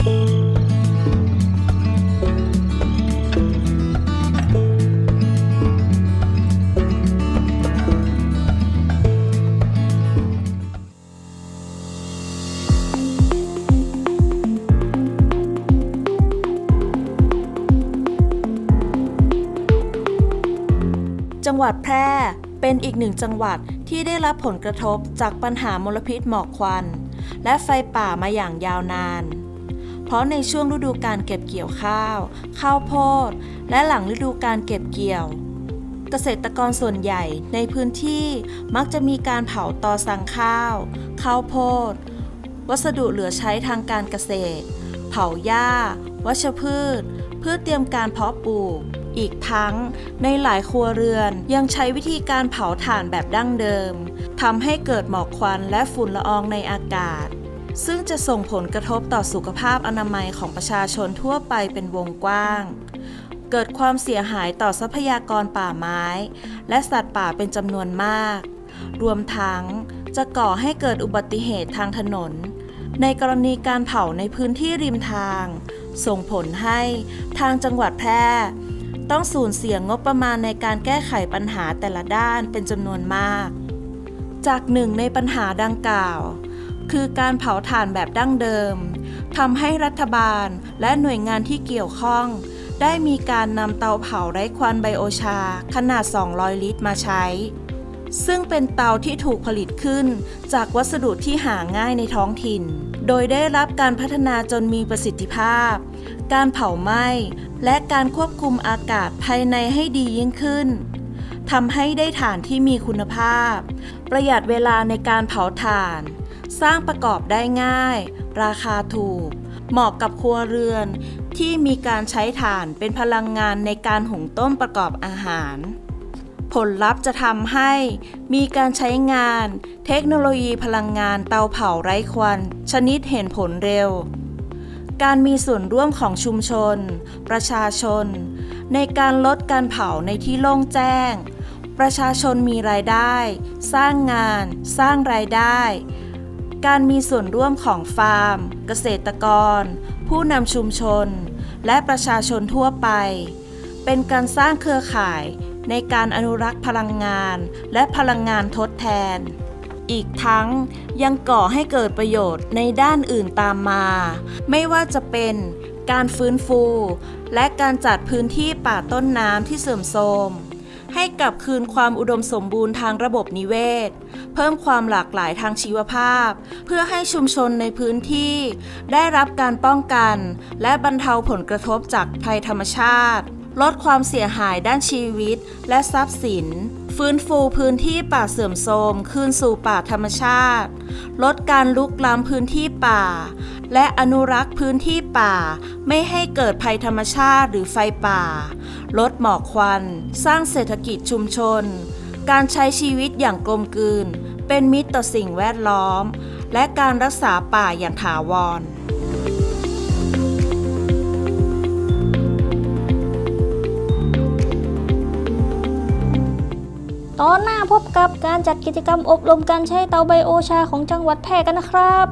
จังหวัดแพร่เป็นอีกหนึ่งจังหวัดที่ได้รับผลกระทบจากปัญหามลพิษหมอกควัน และไฟป่ามาอย่างยาวนาน เพราะในช่วงฤดูการเก็บเกี่ยวข้าว ข้าวโพด และหลังฤดูการเก็บเกี่ยว เกษตรกรส่วนใหญ่ในพื้นที่มักจะมีการเผาตอสังข้าว ข้าวโพด วัสดุเหลือใช้ทางการเกษตร เผาหญ้า วัชพืช เพื่อเตรียมการเพาะปลูกอีกทั้งในหลายครัวเรือนยังใช้วิธีการเผาถ่านแบบดั้งเดิมทำให้เกิดหมอกควันและฝุ่นละอองในอากาศ ซึ่งจะส่งผลกระทบต่อสุขภาพอนามัยของประชาชนทั่วไปเป็นวงกว้าง เกิดความเสียหายต่อทรัพยากรป่าไม้ และสัตว์ป่าเป็นจำนวนมาก รวมทั้งจะก่อให้เกิดอุบัติเหตุทางถนน ในกรณีการเผาในพื้นที่ริมทาง ส่งผลให้ทางจังหวัดแพร่ต้องสูญเสียงบประมาณในการแก้ไขปัญหาแต่ละด้านเป็นจำนวนมาก จากหนึ่งในปัญหาดังกล่าว คือการเผาถ่านแบบดั้งเดิมทำให้รัฐบาลและหน่วยงานที่เกี่ยวข้อง ได้มีการนำเตาเผาไร้ควันไบโอชา ขนาด 200 ลิตรมาใช้ ซึ่งเป็นเตาที่ถูกผลิตขึ้น จากวัสดุที่หาง่ายในท้องถิ่น โดยได้รับการพัฒนาจนมีประสิทธิภาพ การเผาไหม้ และการควบคุมอากาศภายในให้ดียิ่งขึ้นทำให้ได้ถ่านที่มีคุณภาพ ประหยัดเวลาในการเผาถ่าน สร้างประกอบได้ง่าย ราคาถูก เหมาะกับครัวเรือน ที่มีการใช้ถ่านเป็นพลังงานในการหุงต้มประกอบอาหาร ผลลัพธ์จะทำให้มีการใช้งาน เทคโนโลยีพลังงานเตาเผาไร้ควัน ชนิดเห็นผลเร็ว การมีส่วนร่วมของชุมชน ประชาชน ในการลดการเผาในที่โล่งแจ้งประชาชนมีรายได้ สร้างงาน สร้างรายได้ การมีส่วนร่วมของฟาร์ม เกษตรกร ผู้นำชุมชน และประชาชนทั่วไป เป็นการสร้างเครือข่ายในการอนุรักษ์พลังงาน และพลังงานทดแทน อีกทั้งยังก่อให้เกิดประโยชน์ในด้านอื่นตามมา ไม่ว่าจะเป็นการฟื้นฟู และการจัดพื้นที่ป่าต้นน้ำที่เสื่อมโทรม ให้กลับคืนความอุดมสมบูรณ์ทางระบบนิเวศ เพิ่มความหลากหลายทางชีวภาพ เพื่อให้ชุมชนในพื้นที่ ได้รับการป้องกัน และบรรเทาผลกระทบจากภัยธรรมชาติ ลดความเสียหายด้านชีวิตและทรัพย์สิน ฟื้นฟูพื้นที่ป่าเสื่อมโทรมคืนสู่ป่าธรรมชาติ ลดการลุกล้ำพื้นที่ป่า และอนุรักษ์พื้นที่ป่า ไม่ให้เกิดภัยธรรมชาติหรือไฟป่า ลดหมอกควัน สร้างเศรษฐกิจชุมชน การใช้ชีวิตอย่างกลมกลืน เป็นมิตรต่อสิ่งแวดล้อม และการรักษาป่าอย่างถาวรตอนหน้าพบกับการจัดกิจกรรมอบรมการใช้เตาไบโอชาของจังหวัดแพร่กันนะครับ